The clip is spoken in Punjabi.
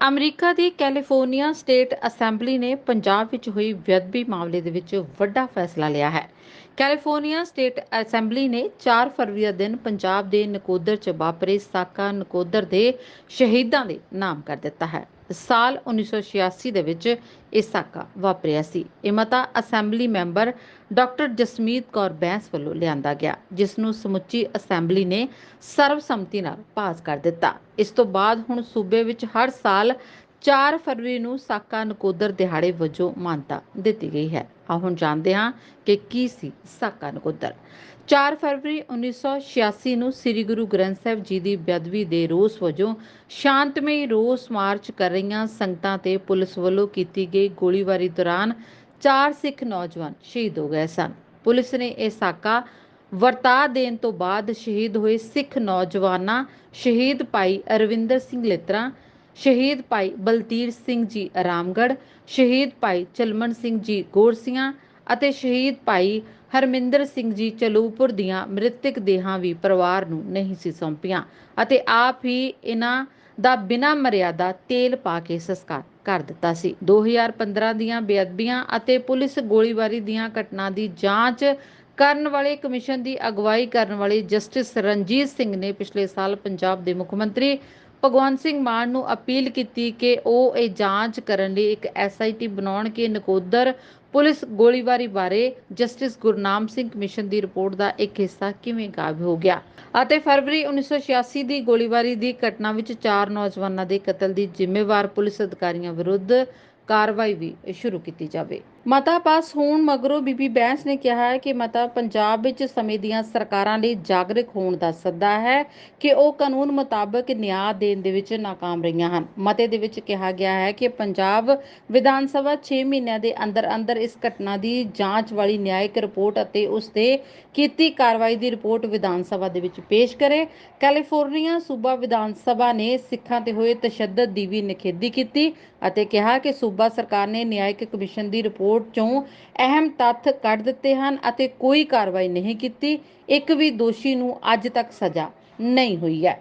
ਅਮਰੀਕਾ ਦੀ ਕੈਲੀਫੋਰਨੀਆ ਸਟੇਟ ਅਸੈਂਬਲੀ ਨੇ ਪੰਜਾਬ ਵਿੱਚ ਹੋਈ ਵਿਅਦਬੀ ਮਾਮਲੇ ਦੇ ਵਿੱਚ ਵੱਡਾ ਫੈਸਲਾ ਲਿਆ ਹੈ। ਕੈਲੀਫੋਰਨੀਆ ਸਟੇਟ ਅਸੈਂਬਲੀ ਨੇ 4 ਫਰਵਰੀ ਦਾ ਦਿਨ ਪੰਜਾਬ ਦੇ ਨਕੋਦਰ 'ਚ ਵਾਪਰੇ ਸਾਕਾ ਨਕੋਦਰ ਦੇ ਸ਼ਹੀਦਾਂ ਦੇ ਨਾਮ ਕਰ ਦਿੱਤਾ ਹੈ। ਸਾਲ 1986 ਦੇ ਵਿੱਚ ਇਹ ਸਾਕਾ ਵਾਪਰਿਆ ਸੀ। ਇਹ ਮਤਾ assembly member doctor Jasmeet Kaur Bains ਵੱਲੋਂ ਲਿਆਂਦਾ ਗਿਆ, ਜਿਸ ਨੂੰ ਸਮੁੱਚੀ ਅਸੈਂਬਲੀ ਨੇ ਸਰਬਸੰਮਤੀ ਨਾਲ ਪਾਸ ਕਰ ਦਿੱਤਾ। ਇਸ ਤੋਂ ਬਾਅਦ ਹੁਣ ਸੂਬੇ ਵਿੱਚ ਹਰ ਸਾਲ 4 ਫਰਵਰੀ ਨੂੰ ਸਾਕਾ ਨਕੋਦਰ ਦਿਹਾੜੇ ਵਜੋਂ ਮਾਨਤਾ ਦਿੱਤੀ ਗਈ ਹੈ। ਆ ਹੁਣ ਜਾਣਦੇ ਹਾਂ ਕਿ ਕੀ ਸੀ ਸਾਕਾ ਨਕੋਦਰ। 4 ਫਰਵਰੀ 1986 ਨੂੰ ਸ੍ਰੀ ਗੁਰੂ ਗ੍ਰੰਥ ਸਾਹਿਬ ਜੀ ਦੀ ਬੇਅਦਬੀ ਦੇ ਰੋਸ ਵਜੋਂ ਸ਼ਾਂਤਮਈ ਰੋਸ ਮਾਰਚ ਕਰ ਰਹੀਆਂ ਸੰਗਤਾਂ ਤੇ ਪੁਲਿਸ ਵੱਲੋਂ ਕੀਤੀ ਗਈ ਗੋਲੀਬਾਰੀ ਦੌਰਾਨ ਚਾਰ ਸਿੱਖ ਨੌਜਵਾਨ ਸ਼ਹੀਦ ਹੋ ਗਏ ਸਨ। ਪੁਲਿਸ ਨੇ ਇਹ ਸਾਕਾ ਵਰਤਾ ਦੇਣ ਤੋਂ ਬਾਅਦ ਸ਼ਹੀਦ ਹੋਏ ਸਿੱਖ ਨੌਜਵਾਨਾਂ ਸ਼ਹੀਦ ਭਾਈ ਅਰਵਿੰਦਰ ਸਿੰਘ ਲਿਤਰਾ ਸ਼ਹੀਦ ਭਾਈ ਬਲਤੀਰ ਸਿੰਘ ਜੀ ਆਰਾਮਗੜ੍ਹ ਸ਼ਹੀਦ ਭਾਈ ਚਲਮਨ ਸਿੰਘ ਜੀ ਗੋਰਸੀਆਂ ਅਤੇ ਸ਼ਹੀਦ ਭਾਈ ਹਰਮਿੰਦਰ ਸਿੰਘ ਜੀ ਚਲੂਪੁਰ ਦੀਆਂ ਮ੍ਰਿਤਕ ਦੇਹਾਂ ਵੀ ਪਰਿਵਾਰ ਨੂੰ ਨਹੀਂ ਸੀ ਸੌਂਪੀਆਂ ਅਤੇ ਆਪ ਹੀ ਇਹਨਾਂ ਦਾ ਬਿਨਾਂ ਮਰਿਆਦਾ ਤੇਲ ਪਾ ਕੇ ਸੰਸਕਾਰ ਕਰ ਦਿੱਤਾ ਸੀ। 2015 ਦੀਆਂ ਬੇਅਦਬੀਆਂ ਅਤੇ ਪੁਲਿਸ ਗੋਲੀਬਾਰੀ ਦੀਆਂ ਘਟਨਾ ਦੀ ਜਾਂਚ ਕਰਨ ਵਾਲੇ ਕਮਿਸ਼ਨ ਦੀ ਅਗਵਾਈ ਕਰਨ ਵਾਲੇ ਜਸਟਿਸ ਰਣਜੀਤ ਸਿੰਘ ਨੇ ਪਿਛਲੇ ਸਾਲ ਪੰਜਾਬ ਦੇ ਮੁੱਖ ਮੰਤਰੀ ਭਗਵੰਤ ਸਿੰਘ ਮਾਨ ਨੂੰ ਅਪੀਲ ਕੀਤੀ ਕਿ ਉਹ ਇਹ ਜਾਂਚ ਕਰਨ ਲਈ ਇੱਕ ਐਸਆਈਟੀ ਬਣਾਉਣ ਕਿ ਨਕੋਦਰ ਪੁਲਿਸ ਗੋਲੀਬਾਰੀ ਬਾਰੇ ਜਸਟਿਸ ਗੁਰਨਾਮ ਸਿੰਘ ਕਮਿਸ਼ਨ ਦੀ ਰਿਪੋਰਟ ਦਾ ਇੱਕ ਹਿੱਸਾ ਕਿਵੇਂ ਗਾਇਬ ਹੋ ਗਿਆ। ਅਤੇ ਫਰਵਰੀ 1986 ਦੀ ਗੋਲੀਬਾਰੀ ਦੀ ਘਟਨਾ ਵਿੱਚ ਚਾਰ ਨੌਜਵਾਨਾਂ ਦੇ ਕਤਲ ਦੀ ਜ਼ਿੰਮੇਵਾਰ ਪੁਲਿਸ ਅਧਿਕਾਰੀਆਂ ਵਿਰੁੱਧ ਕਾਰਵਾਈ ਵੀ ਸ਼ੁਰੂ ਕੀਤੀ ਜਾਵੇ। ਮਤਾ ਪਾਸ ਹੋਣ ਮਗਰੋਂ ਬੀਬੀ ਬੈਂਸ ਨੇ ਕਿਹਾ ਹੈ ਕਿ ਮਤਾ ਪੰਜਾਬ ਵਿੱਚ ਸਮੇਂ ਦੀਆਂ ਸਰਕਾਰਾਂ ਲਈ ਜਾਗਰੂਕ ਹੋਣ ਦਾ ਸੱਦਾ ਹੈ ਕਿ ਉਹ ਕਾਨੂੰਨ ਮੁਤਾਬਕ ਨਿਆਂ ਦੇਣ ਦੇ ਵਿੱਚ ਨਾਕਾਮ ਰਹੀਆਂ ਹਨ। ਮਤੇ ਦੇ ਵਿੱਚ ਕਿਹਾ ਗਿਆ ਹੈ ਕਿ ਪੰਜਾਬ ਵਿਧਾਨ ਸਭਾ 6 ਮਹੀਨਿਆਂ ਦੇ ਅੰਦਰ ਅੰਦਰ ਇਸ ਘਟਨਾ ਦੀ ਜਾਂਚ ਵਾਲੀ ਨਿਆਇਕ ਰਿਪੋਰਟ ਅਤੇ ਉਸ ਤੇ ਕੀਤੀ ਕਾਰਵਾਈ ਦੀ ਰਿਪੋਰਟ ਵਿਧਾਨ ਸਭਾ ਦੇ ਵਿੱਚ ਪੇਸ਼ ਕਰੇ। ਕੈਲੀਫੋਰਨੀਆ ਸੂਬਾ ਵਿਧਾਨ ਸਭਾ ਨੇ ਸਿੱਖਾਂ ਤੇ ਹੋਏ ਤਸ਼ੱਦਦ ਦੀ ਵੀ ਨਿਖੇਧੀ ਕੀਤੀ ਅਤੇ ਕਿਹਾ ਕਿ ਸੂਬਾ ਸਰਕਾਰ ਨੇ ਨਿਆਇਕ ਕਮਿਸ਼ਨ ਦੀ ਰਿਪੋਰਟ ਚੋਂ ਅਹਿਮ ਤੱਥ ਕੱਢ ਦਿੱਤੇ ਹਨ ਅਤੇ ਕੋਈ ਕਾਰਵਾਈ ਨਹੀਂ ਕੀਤੀ। ਇੱਕ ਵੀ ਦੋਸ਼ੀ ਨੂੰ ਅੱਜ ਤੱਕ ਸਜ਼ਾ ਨਹੀਂ ਹੋਈ ਹੈ।